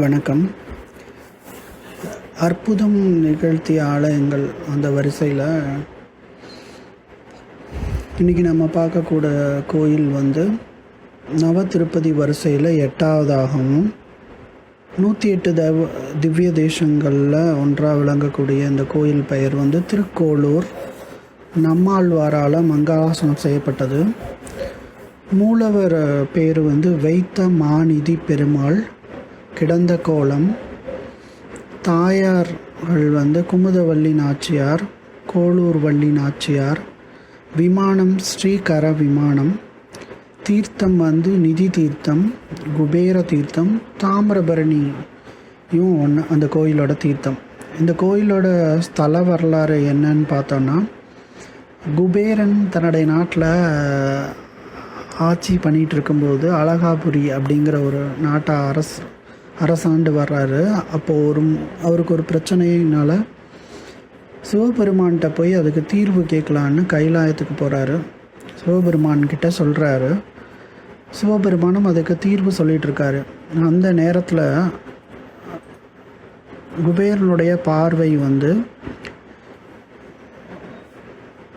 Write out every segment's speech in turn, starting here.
வணக்கம். அற்புதம் நிகழ்த்திய ஆலயங்கள் அந்த வரிசையில் இன்றைக்கி நம்ம பார்க்கக்கூட கோயில் வந்து நவ திருப்பதி வரிசையில் எட்டாவதாகவும் நூற்றி எட்டு தேவ திவ்ய தேசங்களில் ஒன்றாக விளங்கக்கூடிய இந்த கோயில் பெயர் வந்து திருக்கோளூர். நம்மாழ்வாரால் மங்களாசனம் செய்யப்பட்டது. மூலவர் பேர் வந்து வைத்த மாநிதி பெருமாள். கிடந்த கோலம். தாயார்கள் வந்து குமுதவள்ளி நாச்சியார் கோளூர் வள்ளி நாச்சியார். விமானம் ஸ்ரீகர விமானம். தீர்த்தம் வந்து நிதி தீர்த்தம் குபேர தீர்த்தம் தாமிரபரணியும் ஒன்று அந்த கோயிலோட தீர்த்தம். இந்த கோயிலோட ஸ்தல வரலாறு என்னன்னு பார்த்தோன்னா குபேரன் தன்னுடைய நாட்டில் ஆட்சி பண்ணிகிட்டு இருக்கும்போது அழகாபுரி அப்படிங்கிற ஒரு நாட்டை அரசு அரசாண்டு வர்றாரு. அப்போது ஒரு அவருக்கு ஒரு பிரச்சனையினால் சிவபெருமான்கிட்ட போய் அதுக்கு தீர்வு கேட்கலான்னு கைலாயத்துக்கு போகிறாரு சிவபெருமான்கிட்ட சொல்கிறாரு சிவபெருமானும் அதுக்கு தீர்வு சொல்லிகிட்ருக்காரு அந்த நேரத்தில் குபேரனுடைய பார்வை வந்து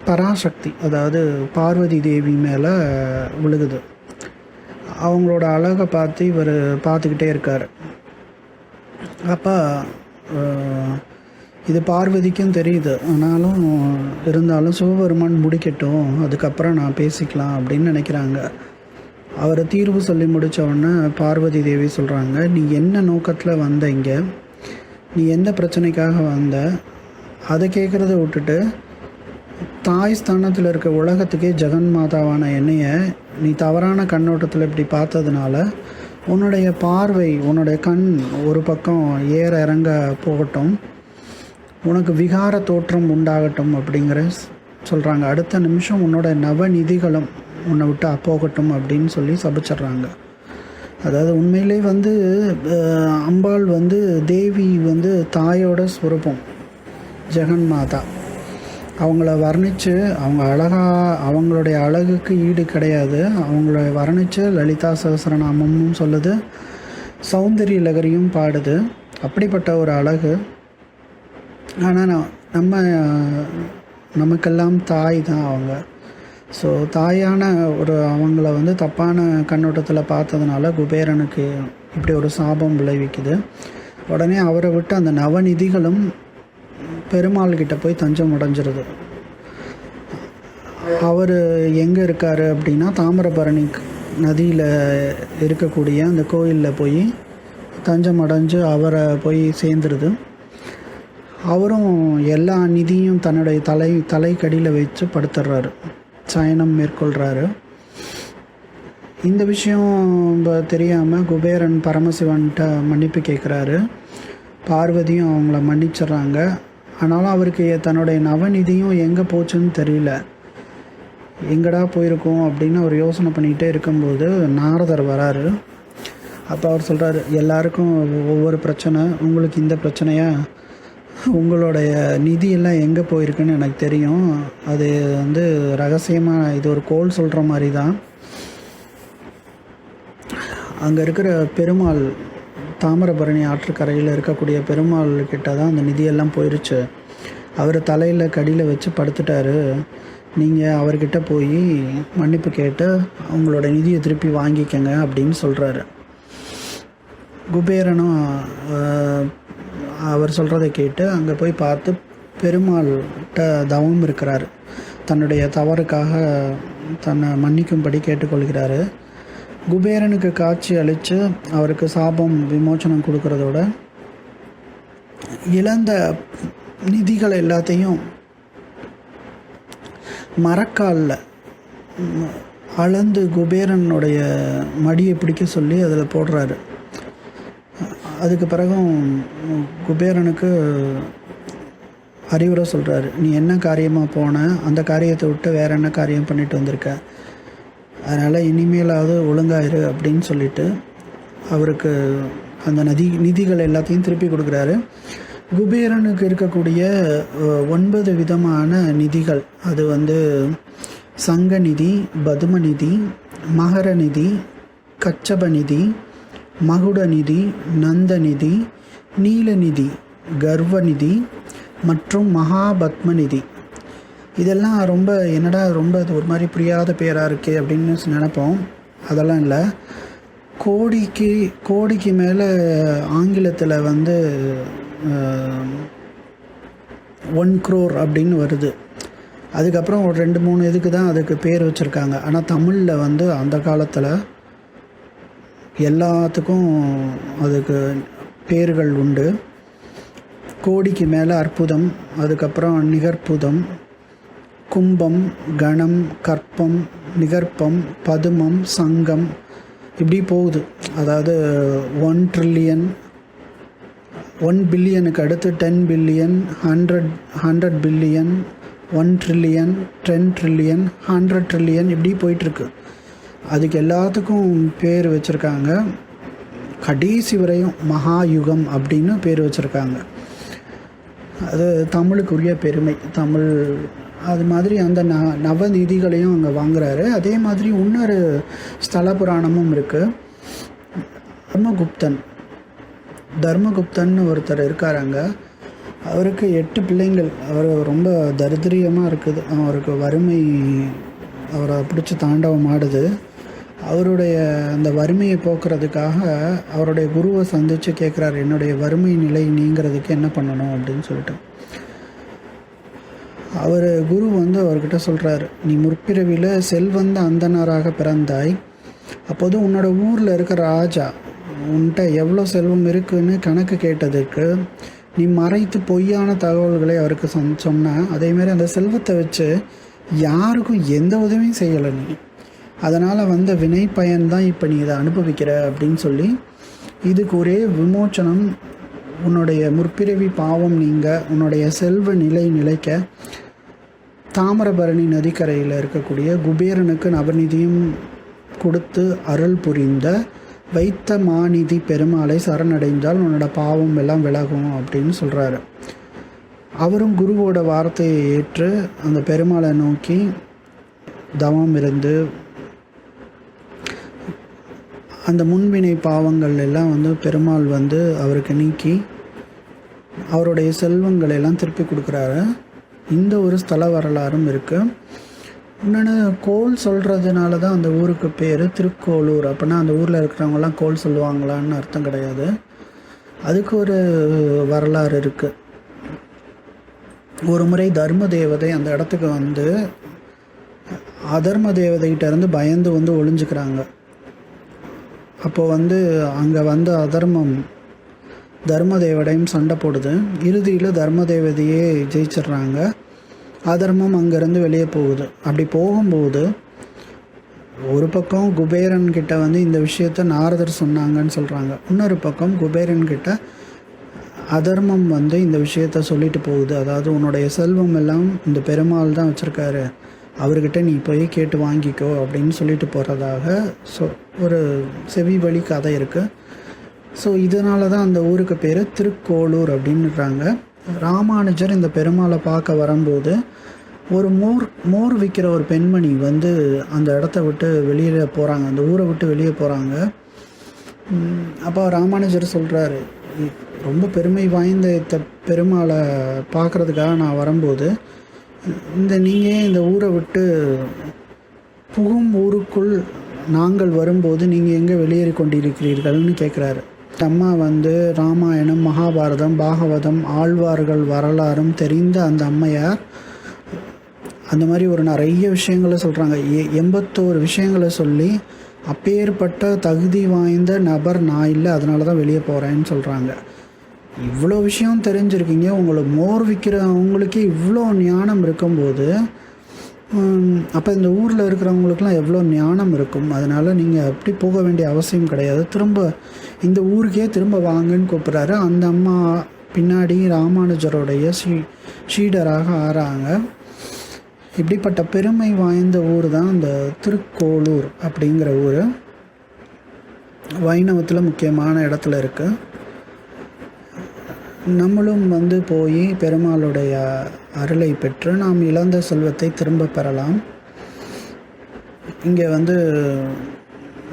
பராசக்தி அதாவது பார்வதி தேவி மேலே விழுகுது. அவங்களோட அழகை பார்த்து இவர் பார்த்துக்கிட்டே இருக்கார். அப்போ இது பார்வதிக்கும் தெரியுது. ஆனாலும் இருந்தாலும் சிவபெருமான் முடிக்கட்டும். அதுக்கப்புறம் நான் பேசிக்கலாம் அப்படின்னு நினைக்கிறாங்க. அவரை தீர்வு சொல்லி முடித்த உடனே பார்வதி தேவி சொல்கிறாங்க நீ என்ன நோக்கத்தில் வந்த இங்கே? நீ எந்த பிரச்சனைக்காக வந்த? அதை கேட்குறத விட்டுட்டு தாய் ஸ்தானத்தில் இருக்க உலகத்துக்கே ஜெகன் மாதாவான என்னைய நீ தவறான கண்ணோட்டத்தில் இப்படி பார்த்ததுனால உன்னுடைய பார்வை உன்னுடைய கண் ஒரு பக்கம் ஏற இறங்க போகட்டும். உனக்கு விகார தோற்றம் உண்டாகட்டும் அப்படிங்கிற சொல்கிறாங்க அடுத்த நிமிஷம் உன்னோட நவநிதிகளும் உன்னை விட்டு அப்போகட்டும் அப்படின்னு சொல்லி சபிச்சிட்றாங்க. அதாவது உண்மையிலே வந்து அம்பாள் வந்து தேவி வந்து தாயோட ஸ்வரூபம் ஜெகன் மாதா அவங்கள வர்ணித்து அவங்க அழகா அவங்களுடைய அழகுக்கு ஈடு கிடையாது. அவங்கள வர்ணித்து லலிதா சகசரநாமமும் சொல்லுது. சௌந்தரிய லகரியும் பாடுது. அப்படிப்பட்ட ஒரு அழகு. ஆனால் நம்ம நமக்கெல்லாம் தாய் தான் அவங்க. ஸோ தாயான ஒரு அவங்கள வந்து தப்பான கண்ணோட்டத்தில் பார்த்ததுனால குபேரனுக்கு இப்படி ஒரு சாபம் விளைவிக்குது. உடனே அவரை விட்டு அந்த நவநிதிகளும் பெருமாள் கிட்ட போய் தஞ்சம் அடைஞ்சிருது. அவர் எங்கே இருக்கார் அப்படின்னா தாமிரபரணி நதியில் இருக்கக்கூடிய அந்த கோயிலில் போய் தஞ்சம் அடைஞ்சு அவரை போய் சேர்ந்துருது. அவரும் எல்லா நிதியும் தன்னுடைய தலை தலைக்கடியில் வச்சு படுத்துடுறாரு சயனம் மேற்கொள்கிறாரு இந்த விஷயம் தெரியாமல் குபேரன் பரமசிவன்கிட்ட மன்னிப்பு கேட்குறாரு பார்வதியும் அவங்கள மன்னிச்சிடுறாங்க. ஆனாலும் அவருக்கு தன்னுடைய நவநிதியும் எங்கே போச்சுன்னு தெரியல. எங்கடா போயிருக்கோம் அப்படின்னு அவர் யோசனை பண்ணிக்கிட்டே இருக்கும்போது நாரதர் வராரு. அப்போ அவர் சொல்கிறாரு எல்லாருக்கும் ஒவ்வொரு பிரச்சனை உங்களுக்கு இந்த பிரச்சனையா? உங்களுடைய நிதியெல்லாம் எங்கே போயிருக்குன்னு எனக்கு தெரியும். அது வந்து ரகசியமாக இது ஒரு கோல் சொல்கிற மாதிரி தான் அங்கே இருக்கிற பெருமாள் தாமிரபரணி ஆற்றுக்கரையில் இருக்கக்கூடிய பெருமாள் கிட்ட தான் அந்த நிதியெல்லாம் போயிருச்சு. அவர் தலையில் கடியில் வச்சு படுத்துட்டாரு. நீங்கள் அவர்கிட்ட போய் மன்னிப்பு கேட்டு அவங்களோட நிதியை திருப்பி வாங்கிக்கங்க அப்படின்னு சொல்கிறாரு குபேரனும் அவர் சொல்கிறத கேட்டு அங்கே போய் பார்த்து பெருமாள்கிட்ட தவம் இருக்கிறார். தன்னுடைய தவறுக்காக தன்னை மன்னிக்கும்படி கேட்டுக்கொள்கிறாரு. குபேரனுக்கு காட்சி அளித்து அவருக்கு சாபம் விமோசனம் கொடுக்கறதோட இழந்த நிதிகள் எல்லாத்தையும் மரக்காலில் அளந்து குபேரனுடைய மடியை பிடிக்க சொல்லி அதில் போடுறாரு. அதுக்கு பிறகும் குபேரனுக்கு அறிவுரை சொல்கிறாரு நீ என்ன காரியமாக போன? அந்த காரியத்தை விட்டு வேற என்ன காரியம் பண்ணிட்டு வந்திருக்க? அதனால் இனிமேலாவது ஒழுங்காயிரு அப்படின்னு சொல்லிட்டு அவருக்கு அந்த நதி நிதிகள் எல்லாத்தையும் திருப்பி கொடுக்குறாரு. குபேரனுக்கு இருக்கக்கூடிய ஒன்பது விதமான நிதிகள். அது வந்து சங்க நிதி பதும நிதி மகர நிதி கச்சப நிதி மகுட நிதி நந்த நந்தநிதி நீலநிதி கர்வநிதி மற்றும் மகாபத்ம நிதி. இதெல்லாம் ரொம்ப என்னடா ரொம்ப அது ஒரு மாதிரி புரியாத பேராக இருக்கே அப்படின்னு நினப்போம். அதெல்லாம் இல்லை. கோடிக்கு கோடிக்கு மேலே ஆங்கிலத்தில் வந்து ஒன் க்ரோர் அப்படின்னு வருது. அதுக்கப்புறம் ஒரு ரெண்டு மூணு இதுக்கு தான் அதுக்கு பேர் வச்சுருக்காங்க. ஆனால் தமிழில் வந்து அந்த காலத்தில் எல்லாத்துக்கும் அதுக்கு பேர்கள் உண்டு. கோடிக்கு மேலே அற்புதம் அதுக்கப்புறம் நிகற்புதம் கும்பம் கணம் கற்பம் நிகர்ப்பம் பதுமம் சங்கம் இப்படி போகுது. அதாவது ஒன் ட்ரில்லியன் ஒன் பில்லியனுக்கு அடுத்து ten billion hundred hundred billion one trillion ten trillion hundred trillion இப்படி போயிட்டுருக்கு. அதுக்கு எல்லாத்துக்கும் பேர் வச்சுருக்காங்க. கடைசி வரையும் மகாயுகம் அப்படின்னு பேர் வச்சுருக்காங்க. அது தமிழுக்குரிய பெருமை. தமிழ் அது மாதிரி அந்த ந நவநிதிகளையும் அங்கே வாங்குறாரு. அதே மாதிரி இன்னொரு ஸ்தல புராணமும் இருக்குது தர்மகுப்தன். தர்மகுப்தன் ஒருத்தர் இருக்கார் அங்கே. அவருக்கு எட்டு பிள்ளைங்கள். அவர் ரொம்ப தரித்திரியமாக இருக்குது. அவருக்கு வறுமை அவரை பிடிச்சி தாண்டவம் ஆடுது. அவருடைய அந்த வறுமையை போக்குறதுக்காக அவருடைய குருவை சந்தித்து கேட்குறாரு என்னுடைய வறுமை நிலை நீங்கிறதுக்கு என்ன பண்ணணும்? அப்படின்னு சொல்லிட்டு. அவர் குரு வந்து அவர்கிட்ட சொல்கிறாரு நீ முற்பிறவியில் செல்வந்த அந்தனராக பிறந்தாய். அப்போது உன்னோட ஊரில் இருக்கிற ராஜா உன்கிட்ட எவ்வளோ செல்வம் இருக்குன்னு கணக்கு கேட்டதுக்கு நீ மறைத்து பொய்யான தகவல்களை அவருக்கு சொன் சொன்ன. அதேமாரி அந்த செல்வத்தை வச்சு யாருக்கும் எந்த உதவியும் செய்யலை நீ. அதனால் வந்த வினை பயன்தான் இப்போ நீ இதை அனுபவிக்கிற அப்படின்னு சொல்லி இதுக்கு ஒரே விமோச்சனம் உன்னுடைய முற்பிறவி பாவம் நீங்க உன்னுடைய செல்வ நிலை நிலைக்க தாமிரபரணி நதிக்கரையில் இருக்கக்கூடிய குபேரனுக்கு நவநிதியும் கொடுத்து அருள் புரிந்த வைத்த மாநிதி பெருமாளை சரணடைந்தால் உன்னோட பாவம் எல்லாம் விலகும் அப்படின்னு சொல்கிறாரு அவரும் குருவோட வார்த்தையை ஏற்று அந்த பெருமாளை நோக்கி தவம் இருந்து அந்த முன்வினை பாவங்கள் எல்லாம் வந்து பெருமாள் வந்து அவருக்கு நீக்கி அவருடைய செல்வங்கள் எல்லாம் திருப்பி கொடுக்குறாரு. இந்த ஒரு ஸ்தல வரலாறும் இருக்குது இன்னொன்று கோல் சொல்கிறதுனால தான் அந்த ஊருக்கு பேர் திருக்கோளூர். அப்படின்னா அந்த ஊரில் இருக்கிறவங்கலாம் கோல் சொல்லுவாங்களான்னு அர்த்தம் கிடையாது. அதுக்கு ஒரு வரலாறு இருக்குது ஒரு முறை தர்ம தேவதை அந்த இடத்துக்கு வந்து அதர்ம தேவதைகிட்ட இருந்து பயந்து வந்து ஒளிஞ்சுக்கிறாங்க. அப்போது வந்து அங்கே வந்து அதர்மம் தர்மதேவடையும் சண்டை போடுது. இறுதியில் தர்மதேவதையே ஜெயிச்சிடுறாங்க. அதர்மம் அங்கேருந்து வெளியே போகுது. அப்படி போகும்போது ஒரு பக்கம் குபேரன் கிட்ட வந்து இந்த விஷயத்த நாரதர் சொன்னாங்கன்னு சொல்கிறாங்க இன்னொரு பக்கம் குபேரன் கிட்ட அதர்மம் வந்து இந்த விஷயத்த சொல்லிட்டு போகுது. அதாவது உன்னுடைய செல்வம் எல்லாம் இந்த பெருமாள் தான் வச்சுருக்காரு. அவர்கிட்ட நீ போய் கேட்டு வாங்கிக்கோ அப்படின்னு சொல்லிட்டு போகிறதாக சொ ஒரு செவி வழி கதை இருக்குது ஸோ இதனால தான் அந்த ஊருக்கு பேர் திருக்கோளூர் அப்படின்னுறாங்க. ராமானுஜர் இந்த பெருமாளை பார்க்க வரும்போது ஒரு மோர் மோர் விற்கிற ஒரு பெண்மணி வந்து அந்த இடத்த விட்டு வெளியில் போகிறாங்க அந்த ஊரை விட்டு வெளியே போகிறாங்க அப்போ ராமானுஜர் சொல்கிறாரு ரொம்ப பெருமை வாய்ந்த இந்த பெருமாளை பார்க்குறதுக்காக நான் வரும்போது இந்த நீங்கள் இந்த ஊரை விட்டு புகும் ஊருக்குள் நாங்கள் வரும்போது நீங்கள் எங்கே வெளியேறி கொண்டிருக்கிறீர்கள்னு கேட்குறாரு அம்மா வந்து ராமாயணம் மகாபாரதம் பாகவதம் ஆழ்வார்கள் வரலாறும் தெரிந்த அந்த அம்மையார் அந்த மாதிரி ஒரு நிறைய விஷயங்களை சொல்கிறாங்க எ எண்பத்தோரு விஷயங்களை சொல்லி அப்பேற்பட்ட தகுதி வாய்ந்த நபர் நான் இல்லை அதனால தான் வெளியே போகிறேன்னு சொல்கிறாங்க இவ்வளோ விஷயம் தெரிஞ்சிருக்கீங்க உங்களை மோர் விற்கிறவங்களுக்கே இவ்வளோ ஞானம் இருக்கும்போது அப்போ இந்த ஊரில் இருக்கிறவங்களுக்குலாம் எவ்வளோ ஞானம் இருக்கும்? அதனால் நீங்கள் அப்படி போக வேண்டிய அவசியம் கிடையாது. திரும்ப இந்த ஊருக்கே திரும்ப வாங்கன்னு கூப்பிட்றாரு. அந்த அம்மா பின்னாடி ராமானுஜருடைய ஷீ ஷீடராக ஆறாங்க. இப்படிப்பட்ட பெருமை வாய்ந்த ஊர் தான் இந்த திருக்கோளூர் அப்படிங்கிற ஊர். வைணவத்தில் முக்கியமான இடத்துல இருக்குது நம்மளும் வந்து போய் பெருமாளுடைய அருளை பெற்று நாம் இழந்த செல்வத்தை திரும்ப பெறலாம். இங்கே வந்து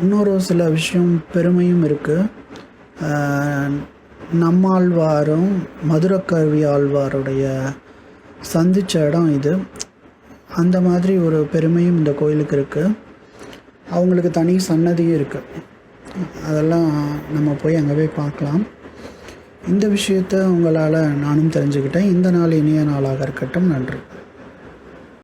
இன்னொரு சில விஷயம் பெருமையும் இருக்குது நம்மாழ்வாரும் மதுரக்கவி ஆழ்வாருடைய சந்தித்த இடம் இது. அந்த மாதிரி ஒரு பெருமையும் இந்த கோயிலுக்கு இருக்குது அவங்களுக்கு தனி சன்னதியும் இருக்குது அதெல்லாம் நம்ம போய் அங்கே போய் பார்க்கலாம். இந்த விஷயத்தை உங்களால் நானும் தெரிஞ்சுக்கிட்டேன். இந்த நாள் இனிய நாளாக இருக்கட்டும். நன்றி.